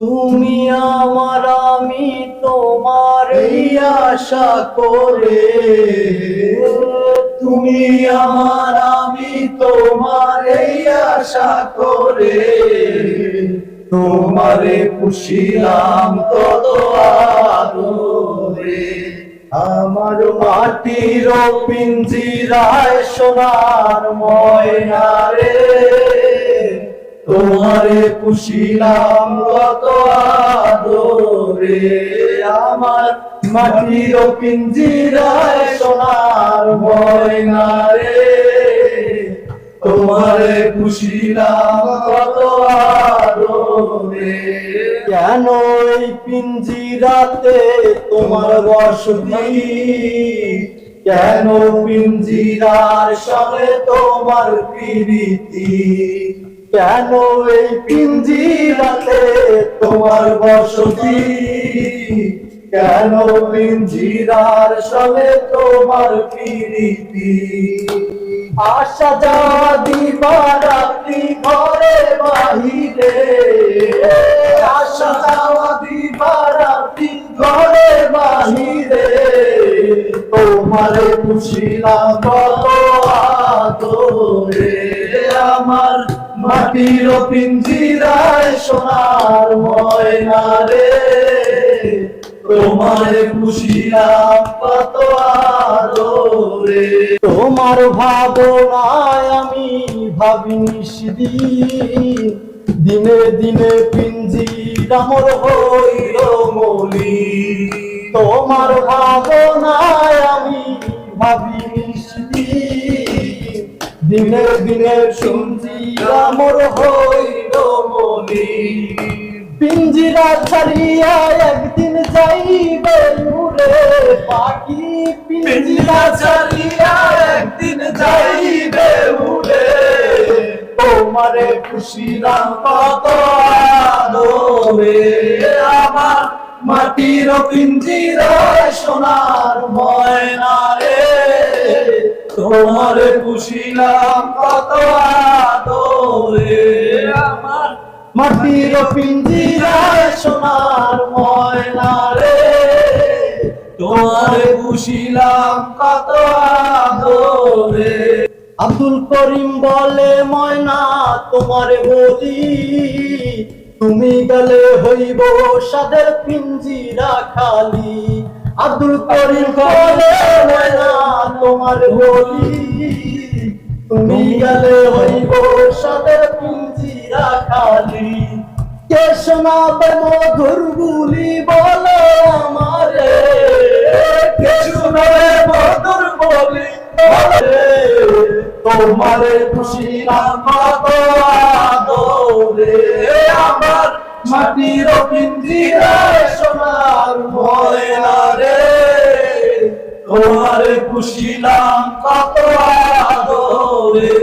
তুমি আমার, আমি তোমার এই আশা করে। তুমি আমার, আমি তোমার এই আশা করে। তোমারে পুষিলাম কত আদরে আমার মাটির পিঞ্জিরায় সোনার ময়না রে। তোমারে পুষিলাম কত আদরে, আমার মাটির পিঞ্জিরায় সোনার ময়না রে। তোমারে পুষিলাম কত আদরে, কেন এই পিঞ্জিরাতে তোমার বসতি কেন পিঞ্জিরার সঙ্গে তোমার প্রীতি? কেন এই পিঞ্জিরাতে তোমার বসতি? কেন পিঞ্জিরার সঙ্গে তোমার প্রীতি? আশা যাওয়া দিবারাত্রি ঘরে বাহিরে। আশা যাওয়া দিবারাত্রি ঘরে বাহিরে। তোমারে পুষিলাম কত আদরে। আমার মাটির পিঞ্জিরায় সোনার ময়না রে। তোমারে কত আদরে তোমার ভাবনায় আমি ভাবি নিষদিন দিনে দিনে পিঞ্জিরামর হইল মলি। তোমার ভাবনায় দিনে দিনে পিঞ্জিরামর হইল মলি। পিঞ্জিরা ছাড়িয়া একদিন যাইবে উড়ে পাখি। পিঞ্জিরা ছাড়িয়া একদিন যাইবে উড়ে তোমারে খুশিরাম কত আদরে। আমার মাটির পিঞ্জিরা সোনার ময়না রে। তোমারে খুশিলাম কত আদরে। আমার মাটির পিঞ্জিরায় সোনার ময়না রে। তোমারে খুশিলাম কত আদরে। আব্দুল করিম বলে ময়না তোমার বলি তুমি গেলে হইব সাদের পিঞ্জিরা খালি। আব্দুল করিম বলে ময়না তোমার বলি তুমি গেলে হইব সাদের পিঞ্জিরা খালি। কে শোনাবে মধুর বুলি বলো আমারে? কে শোনাবে মধুর বলি তোমারে আদরে আমার মাটির পিঞ্জিরায় সোনার ময়না রে। তোমারে খুশিলাম কত আদরে।